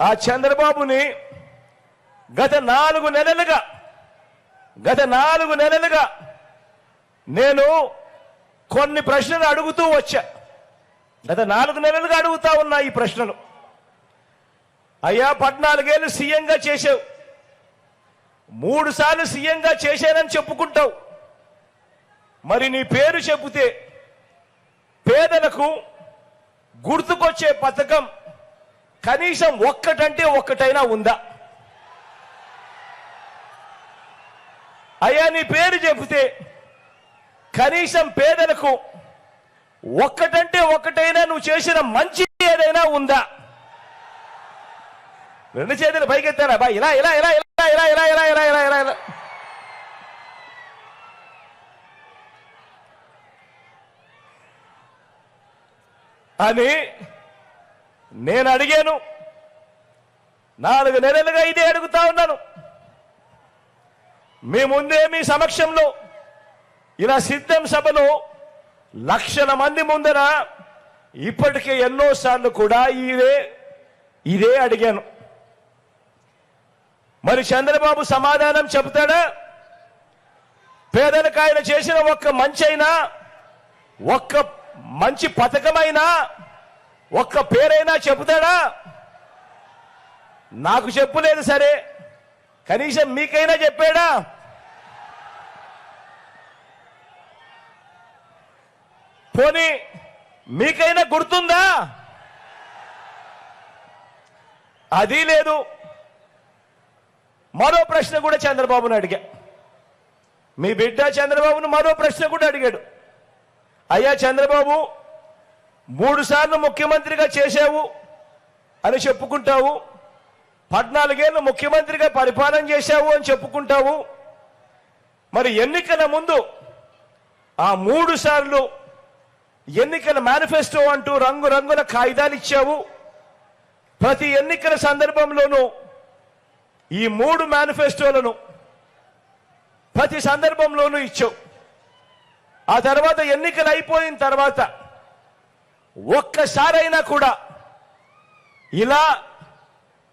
ఆ చంద్రబాబుని గత నాలుగు నెలలుగా గత నాలుగు నెలలుగా నేను కొన్ని ప్రశ్నలు అడుగుతూ వచ్చా. గత నాలుగు నెలలుగా అడుగుతా ఉన్నా ఈ ప్రశ్నలు. అయ్యా పద్నాలుగేళ్ళు సీఎంగా చేసావు మూడు సార్లు సీఎంగా చేశానని చెప్పుకుంటావు. మరి నీ పేరు చెబితే పేదలకు గుర్తుకొచ్చే పథకం కనీసం ఒక్కటంటే ఒక్కటైనా ఉందా అయ్యా నీ పేరు చెబితే కనీసం పేదలకు ఒక్కటంటే ఒక్కటైనా నువ్వు చేసిన మంచి ఏదైనా ఉందా రెండు చేతులు పైకెత్తారా బా ఇలా ఇలా ఇలా ఇలా ఇలా ఇలా ఇలా ఇలా ఇలా ఇలా ఇలా అని నేను అడిగాను. నాలుగు నెలలుగా ఇదే అడుగుతా ఉన్నాను. మీ ముందే మీ సమక్షంలో ఇలా సిద్ధం సభలో లక్షల మంది ముందర ఇప్పటికే ఎన్నో సార్లు కూడా ఇదే ఇదే అడిగాను. మరి చంద్రబాబు సమాధానం చెబుతాడా? పేదలకు ఆయన చేసిన ఒక్క మంచి అయినా ఒక్క మంచి పథకమైనా ఒక్క పేరైనా చెబుతాడా? నాకు చెప్పులేదు సరే. కనీసం మీకైనా చెప్పాడా? పోనీ మీకైనా గుర్తుందా? అది లేదు. మరో ప్రశ్న కూడా చంద్రబాబును అడిగా. మీ బిడ్డ చంద్రబాబును మరో ప్రశ్న కూడా అడిగాడు. అయ్యా చంద్రబాబు మూడు సార్లు ముఖ్యమంత్రిగా చేశావు అని చెప్పుకుంటావు. పద్నాలుగేళ్ళు ముఖ్యమంత్రిగా పరిపాలన చేశావు అని చెప్పుకుంటావు. మరి ఎన్నికల ముందు ఆ మూడు సార్లు ఎన్నికల మేనిఫెస్టో అంటూ రంగురంగుల కాగితాలు ఇచ్చావు ప్రతి ఎన్నికల సందర్భంలోనూ ఈ మూడు మేనిఫెస్టోలను ప్రతి సందర్భంలోనూ ఇచ్చావు. ఆ తర్వాత ఎన్నికలు అయిపోయిన తర్వాత ఒక్కసారైనా కూడా ఇలా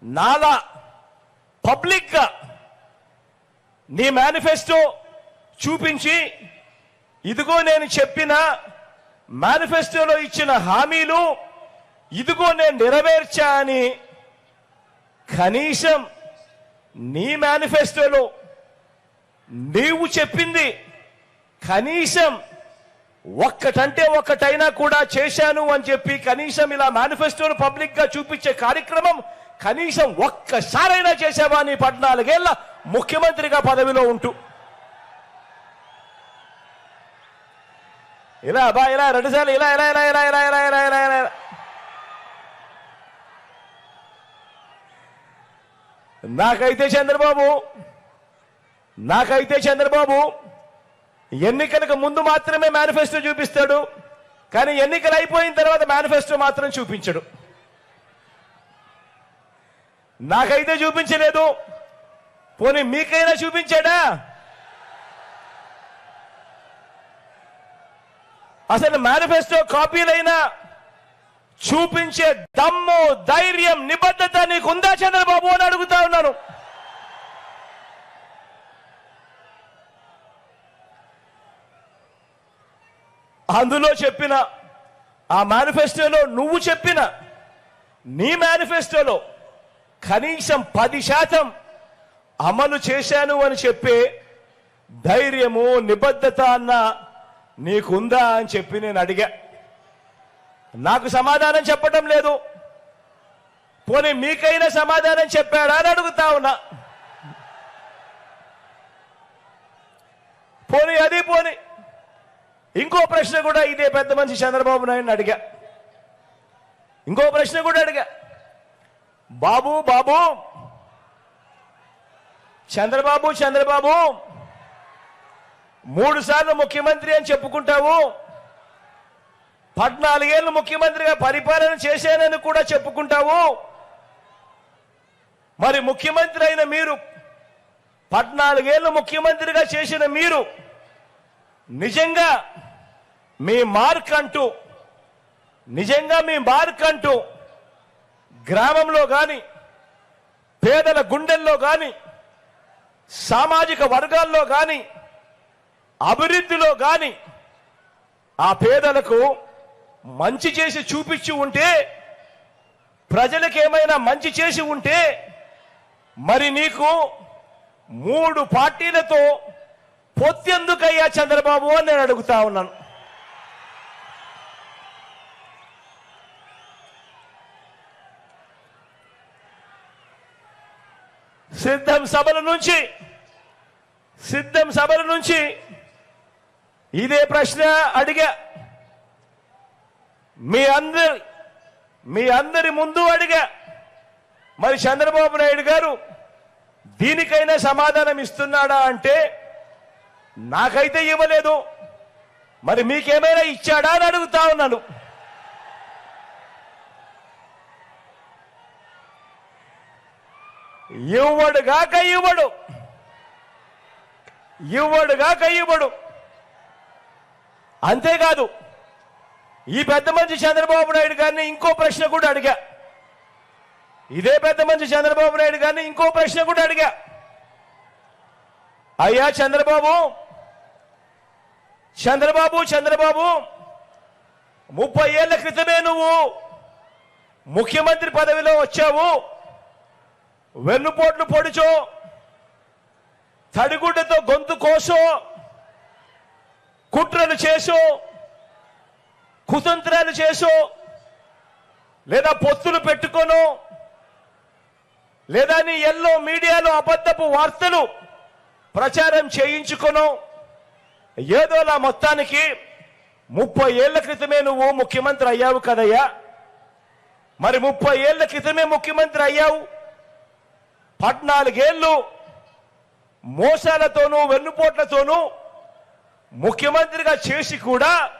నాలా పబ్లిక్గా నీ మేనిఫెస్టో చూపించి ఇదిగో నేను చెప్పిన మేనిఫెస్టోలో ఇచ్చిన హామీలు ఇదిగో నేను నెరవేర్చా అని కనీసం నీ మేనిఫెస్టోలో నీవు చెప్పింది కనీసం ఒక్కటంటే ఒక్కటైనా కూడా చేశాను అని చెప్పి కనీసం ఇలా మేనిఫెస్టోను పబ్లిక్గా చూపించే కార్యక్రమం కనీసం ఒక్కసారైనా చేసావా నీ పద్నాలుగేళ్ళ ముఖ్యమంత్రిగా పదవిలో ఉంటూ. ఇలా బా ఇలా రెండుసార్లు ఇలా ఇలా ఇలా ఇలా ఇలా ఇలా ఇలా ఇలా ఇలా. నాకైతే చంద్రబాబు నాకైతే చంద్రబాబు ఎన్నికలకు ముందు మాత్రమే మేనిఫెస్టో చూపిస్తాడు కానీ ఎన్నికలు అయిపోయిన తర్వాత మేనిఫెస్టో మాత్రం చూపించడు. నాకైతే చూపించలేదు పోనీ మీకైనా చూపించాడా? అసలు మేనిఫెస్టో కాపీలైనా చూపించే దమ్ము ధైర్యం నిబద్ధత నీకుందా చంద్రబాబు అని అడుగుతా ఉన్నాను. అందులో చెప్పిన ఆ మేనిఫెస్టోలో నువ్వు చెప్పిన నీ మేనిఫెస్టోలో కనీసం పది శాతం అమలు చేశాను అని చెప్పే ధైర్యము నిబద్ధత అన్న నీకుందా అని చెప్పి నేను అడిగా. నాకు సమాధానం చెప్పటం లేదు. పోనీ మీకైనా సమాధానం చెప్పాడా అని అడుగుతా ఉన్నా. పోనీ అది పోనీ. ఇంకో ప్రశ్న కూడా ఇదే పెద్ద మనిషి చంద్రబాబు నాయుడు అడిగా. ఇంకో ప్రశ్న కూడా అడిగా. బాబు బాబు చంద్రబాబు చంద్రబాబు మూడు సార్లు ముఖ్యమంత్రి అని చెప్పుకుంటావు. పద్నాలుగేళ్ళు ముఖ్యమంత్రిగా పరిపాలన చేశానని కూడా చెప్పుకుంటావు. మరి ముఖ్యమంత్రి అయిన మీరు పద్నాలుగేళ్ళు ముఖ్యమంత్రిగా చేసిన మీరు నిజంగా మీ మార్క్ అంటూ నిజంగా మీ మార్క్ అంటూ గ్రామంలో కానీ పేదల గుండెల్లో కానీ సామాజిక వర్గాల్లో కానీ అభివృద్ధిలో కానీ ఆ పేదలకు మంచి చేసి చూపించి ఉంటే ప్రజలకు ఏమైనా మంచి చేసి ఉంటే మరి నీకు మూడు పార్టీలతో పొత్తెందుకయ్యా చంద్రబాబు అని నేను అడుగుతా ఉన్నాను. సిద్ధం సభల నుంచి సిద్ధం సభల నుంచి ఇదే ప్రశ్న అడిగా. మీ అందరి మీ అందరి ముందు అడిగా. మరి చంద్రబాబు నాయుడు గారు దీనికైనా సమాధానం ఇస్తున్నాడా అంటే నాకైతే ఇవ్వలేదు. మరి మీకేమైనా ఇచ్చాడా అని అడుగుతా ఉన్నాను. ఇవ్వడుగాక ఇవ్వడు. ఇవ్వడుగాక ఇవ్వడు. అంతేకాదు ఈ పెద్ద మంచి చంద్రబాబు నాయుడు గారిని ఇంకో ప్రశ్న కూడా అడిగా. ఇదే పెద్ద మంచి చంద్రబాబు నాయుడు గారిని ఇంకో ప్రశ్న కూడా అడిగా. అయ్యా చంద్రబాబు చంద్రబాబు చంద్రబాబు ముప్పై ఏళ్ళ క్రితమే నువ్వు ముఖ్యమంత్రి పదవిలో వచ్చావు. వెన్నుపోట్లు పొడిచో తడిగుడ్డతో గొంతు కోసో కుట్రలు చేసో కుతంత్రాలు చేసో లేదా పొత్తులు పెట్టుకోను లేదా నీ ఎల్లో మీడియాలో అబద్ధపు వార్తలు ప్రచారం చేయించుకోను ఏదోలా మొత్తానికి ముప్పై ఏళ్ళ క్రితమే నువ్వు ముఖ్యమంత్రి అయ్యావు కదయ్యా. మరి ముప్పై ఏళ్ళ క్రితమే ముఖ్యమంత్రి అయ్యావు. పద్నాలుగేళ్ళు మోసాలతోనూ వెన్నుపోట్లతోనూ ముఖ్యమంత్రిగా చేసి కూడా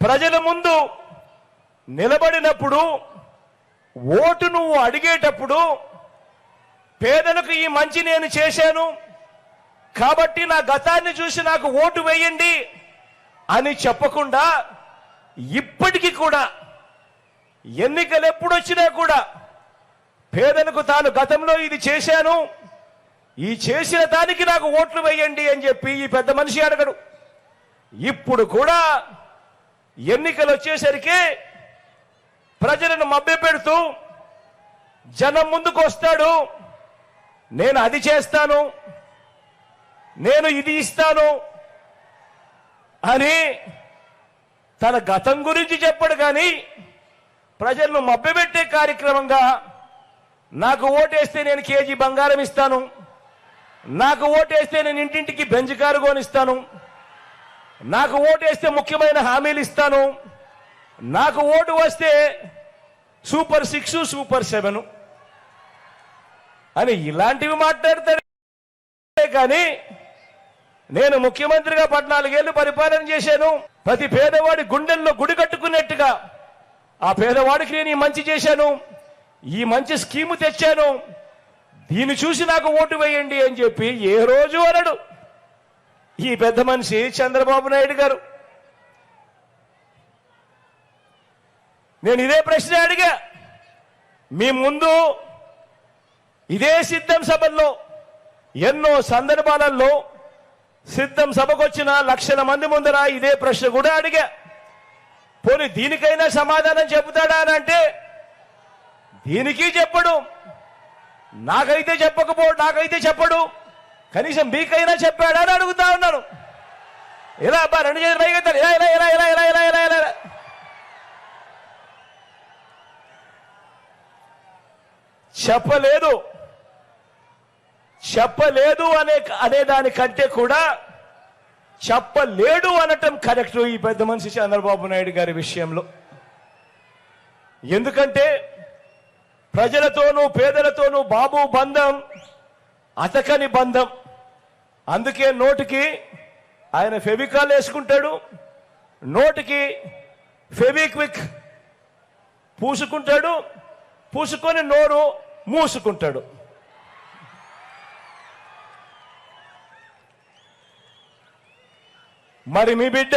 ప్రజల ముందు నిలబడినప్పుడు ఓటు నువ్వు అడిగేటప్పుడు పేదలకు ఈ మంచి నేను చేశాను. కాబట్టి నా గతాన్ని చూసి నాకు ఓటు వేయండి అని చెప్పకుండా ఇప్పటికీ కూడా ఎన్నికలు ఎప్పుడొచ్చినా కూడా పేదలకు తాను గతంలో ఇది చేశాను ఈ చేసిన దానికి నాకు ఓట్లు వేయండి అని చెప్పి ఈ పెద్ద మనిషి అడగడు. ఇప్పుడు కూడా ఎన్నికలు వచ్చేసరికి ప్రజలను మభ్యపెడుతూ జనం ముందుకు వస్తాడు నేను అది చేస్తాను నేను ఇది ఇస్తాను అని తన గతం గురించి చెప్పడు కానీ ప్రజలను మభ్యపెట్టే కార్యక్రమంగా నాకు ఓటేస్తే నేను కేజీ బంగారం ఇస్తాను. నాకు ఓటేస్తే నేను ఇంటింటికి బెంచ్ కారు కొనిస్తాను. నాకు ఓటేస్తే ముఖ్యమైన హామీలు ఇస్తాను. నాకు ఓటు వస్తే సూపర్ సిక్స్ సూపర్ సెవెన్ అని ఇలాంటివి మాట్లాడతాడే. కానీ నేను ముఖ్యమంత్రిగా పద్నాలుగేళ్ళు పరిపాలన చేశాను. ప్రతి పేదవాడి గుండెల్లో గుడి కట్టుకున్నట్టుగా ఆ పేదవాడికి నేను ఈ మంచి చేశాను. ఈ మంచి స్కీము తెచ్చాను. దీన్ని చూసి నాకు ఓటు వేయండి అని చెప్పి ఏ రోజు అనడు. ఈ పెద్ద మనిషి చంద్రబాబు నాయుడు గారు. నేను ఇదే ప్రశ్న అడిగా. మీ ముందు ఇదే సిద్ధం సభల్లో ఎన్నో సందర్భాలలో సిద్ధం సభకొచ్చిన లక్షల మంది ముందర ఇదే ప్రశ్న కూడా అడిగా. పోనీ దీనికైనా సమాధానం చెబుతాడా అని అంటే దీనికి చెప్పడు. నాకైతే చెప్పకపో నాకైతే చెప్పడు. కనీసం మీకైనా చెప్పాడా అని అడుగుతా ఉన్నాను. ఇలా అబ్బా రెండు చేతులు పైకెత్తాలి ఇలా ఇలా ఇలా ఇలా ఇలా ఇలా ఇలా ఇలా. చెప్పలేదు. చెప్పలేదు అనే అనే దానికంటే కూడా చెప్పలేడు అనటం కరెక్ట్ ఈ పెద్ద మనిషి చంద్రబాబు నాయుడు గారి విషయంలో. ఎందుకంటే ప్రజలతోనూ పేదలతోనూ బాబు బంధం అతకని బంధం. అందుకే నోటికి ఆయన ఫెవికాల్ వేసుకుంటాడు నోటికి ఫెవిక్విక్ పూసుకుంటాడు పూసుకొని నోరు మూసుకుంటాడు. మరి మీ బిడ్డ?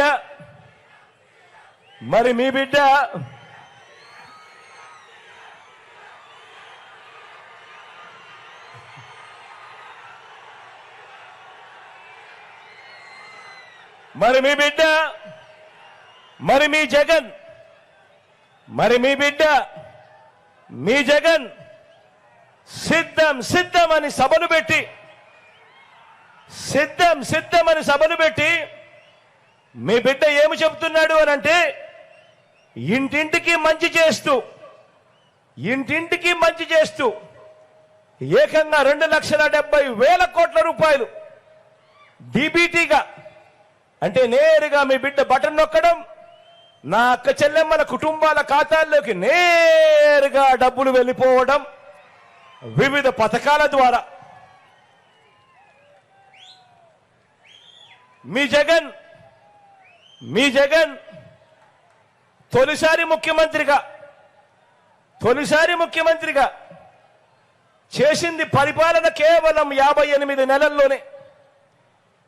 మరి మీ బిడ్డ? మరి మీ బిడ్డ? మరి మీ జగన్? మరి మీ బిడ్డ? మీ జగన్? సిద్ధం సిద్ధం అని సభను పెట్టి సిద్ధం సిద్ధం అని సభను పెట్టి మీ బిడ్డ ఏమి చెప్తున్నాడు అని అంటే ఇంటింటికి మంచి చేస్తూ ఇంటింటికి మంచి చేస్తూ ఏకంగా రెండు లక్షల డెబ్బై వేల కోట్ల రూపాయలు డీబీటీగా అంటే నేరుగా మీ బిడ్డ బటన్ నొక్కడం నా అక్క చెల్లెమ్మల కుటుంబాల ఖాతాల్లోకి నేరుగా డబ్బులు వెళ్ళిపోవడం వివిధ పథకాల ద్వారా. మీ జగన్ మీ జగన్ తొలిసారి ముఖ్యమంత్రిగా తొలిసారి ముఖ్యమంత్రిగా చేసింది పరిపాలన కేవలం యాభై ఎనిమిది నెలల్లోనే.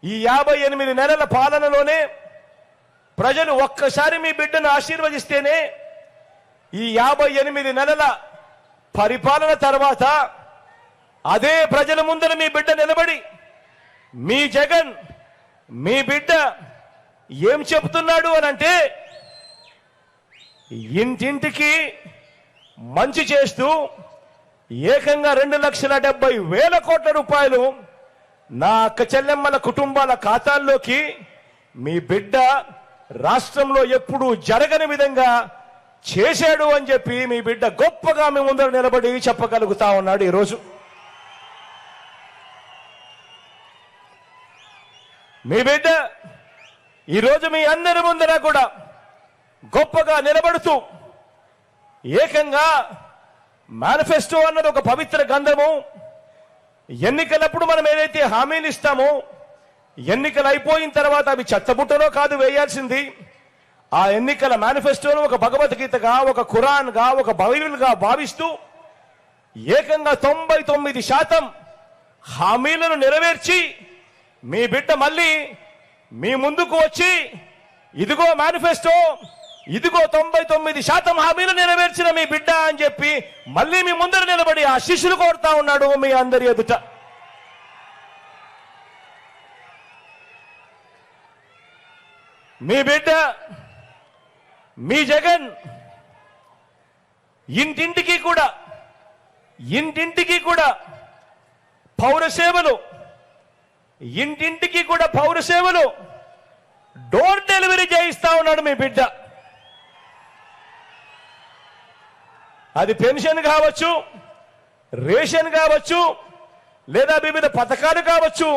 ఈ యాభై ఎనిమిది నెలల పాలనలోనే ప్రజలు ఒక్కసారి మీ బిడ్డను ఆశీర్వదిస్తేనే ఈ యాభై ఎనిమిది నెలల పరిపాలన తర్వాత అదే ప్రజల ముందర మీ బిడ్డ నిలబడి మీ జగన్ మీ బిడ్డ ఏం చెప్తున్నాడు అని అంటే ఇంటింటికి మంచి చేస్తూ ఏకంగా రెండు లక్షల డెబ్బై వేల కోట్ల రూపాయలు నా అక్క చెల్లెమ్మల కుటుంబాల ఖాతాల్లోకి మీ బిడ్డ రాష్ట్రంలో ఎప్పుడూ జరగని విధంగా చేశాడు అని చెప్పి మీ బిడ్డ గొప్పగా మీ ముందర నిలబడి చెప్పగలుగుతా ఉన్నాడు ఈరోజు. మీ బిడ్డ ఈరోజు మీ అందరి ముందర కూడా గొప్పగా నిలబడుతూ ఏకంగా మేనిఫెస్టో అన్నది ఒక పవిత్ర గంధము ఎన్నికలప్పుడు మనం ఏదైతే హామీలు ఇస్తామో ఎన్నికలు అయిపోయిన తర్వాత అవి చెత్తబుట్టలో కాదు వేయాల్సింది. ఆ ఎన్నికల మేనిఫెస్టోను ఒక భగవద్గీతగా ఒక ఖురాన్గా ఒక బైబిల్గా భావిస్తూ ఏకంగా తొంభై తొమ్మిది శాతం హామీలను నెరవేర్చి మీ బిడ్డ మళ్ళీ మీ ముందుకు వచ్చి ఇదిగో మేనిఫెస్టో ఇదిగో తొంభై తొమ్మిది శాతం హామీలు నెరవేర్చిన మీ బిడ్డ అని చెప్పి మళ్ళీ మీ ముందర నిలబడి ఆ శిష్యులు కోరుతా ఉన్నాడు మీ అందరి ఎదుట. మీ బిడ్డ మీ జగన్ ఇంటింటికి కూడా ఇంటింటికి కూడా పౌర సేవలు ఇంటింటికి కూడా పౌర సేవలు డోర్ డెలివరీ చేయిస్తా ఉన్నాడు మీ బిడ్డ. అది పెన్షన్ కావచ్చు రేషన్ కావచ్చు లేదా వివిధ పథకాలు కావచ్చు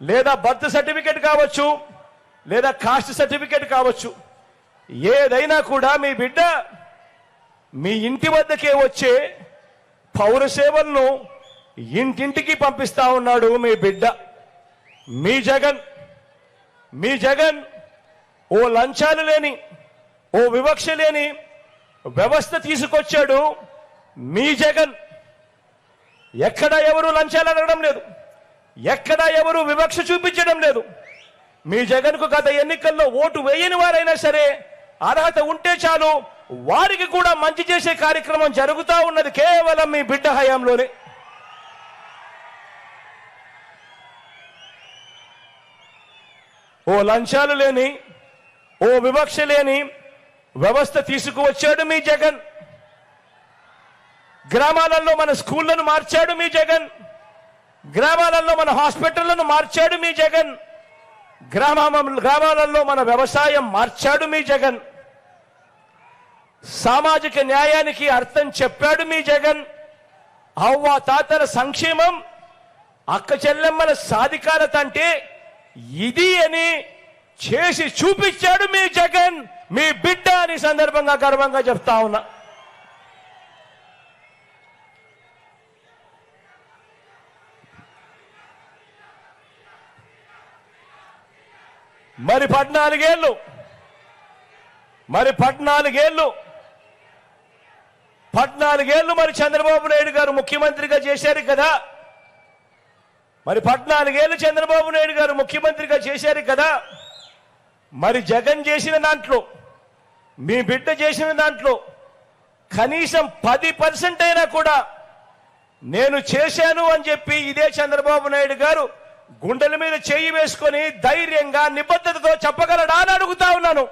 లేదా బర్త్ సర్టిఫికేట్ కావచ్చు లేదా కాస్ట్ సర్టిఫికేట్ కావచ్చు. ఏదైనా కూడా మీ బిడ్డ మీ ఇంటి వద్దకే వచ్చే పౌర సేవలను ఇంటింటికి పంపిస్తా ఉన్నాడు మీ బిడ్డ. మీ జగన్. మీ జగన్ ఓ లంచాలు లేని ఓ వివక్ష లేని వ్యవస్థ తీసుకొచ్చాడు మీ జగన్. ఎక్కడ ఎవరు లంచాలు అడగడం లేదు. ఎక్కడ ఎవరు వివక్ష చూపించడం లేదు. మీ జగన్కు గత ఎన్నికల్లో ఓటు వేయని వారైనా సరే అర్హత ఉంటే చాలు వారికి కూడా మంచి చేసే కార్యక్రమం జరుగుతూ ఉన్నది కేవలం మీ బిడ్డ హయాంలోనే. ఓ లంచాలు లేని ఓ వివక్ష లేని వ్యవస్థ తీసుకువచ్చాడు మీ జగన్. గ్రామాలలో మన స్కూళ్ళను మార్చాడు మీ జగన్. గ్రామాలలో మన హాస్పిటళ్ళను మార్చాడు మీ జగన్. గ్రామ గ్రామాలలో మన వ్యవసాయం మార్చాడు మీ జగన్. సామాజిక న్యాయానికి అర్థం చెప్పాడు మీ జగన్. అవ్వ తాతల సంక్షేమం అక్క చెల్లెమ్మల సాధికారత అంటే ఇది అని చేసి చూపించాడు మీ జగన్ మీ బిడ్డ అని సందర్భంగా గర్వంగా చెప్తా ఉన్నా. మరి పద్నాలుగేళ్ళు మరి పద్నాలుగేళ్ళు పద్నాలుగేళ్ళు మరి చంద్రబాబు నాయుడు గారు ముఖ్యమంత్రిగా చేశారు కదా. మరి పద్నాలుగేళ్ళు చంద్రబాబు నాయుడు గారు ముఖ్యమంత్రిగా చేశారు కదా. మరి జగన్ చేసిన దాంట్లో మీ బిడ్డ చేసిన దాంట్లో కనీసం పది పర్సెంట్ అయినా కూడా నేను చేశాను అని చెప్పి ఇదే చంద్రబాబు నాయుడు గారు గుండెల మీద చేయి వేసుకొని ధైర్యంగా నిబద్ధతతో చెప్పగలడా అని అడుగుతా ఉన్నాను.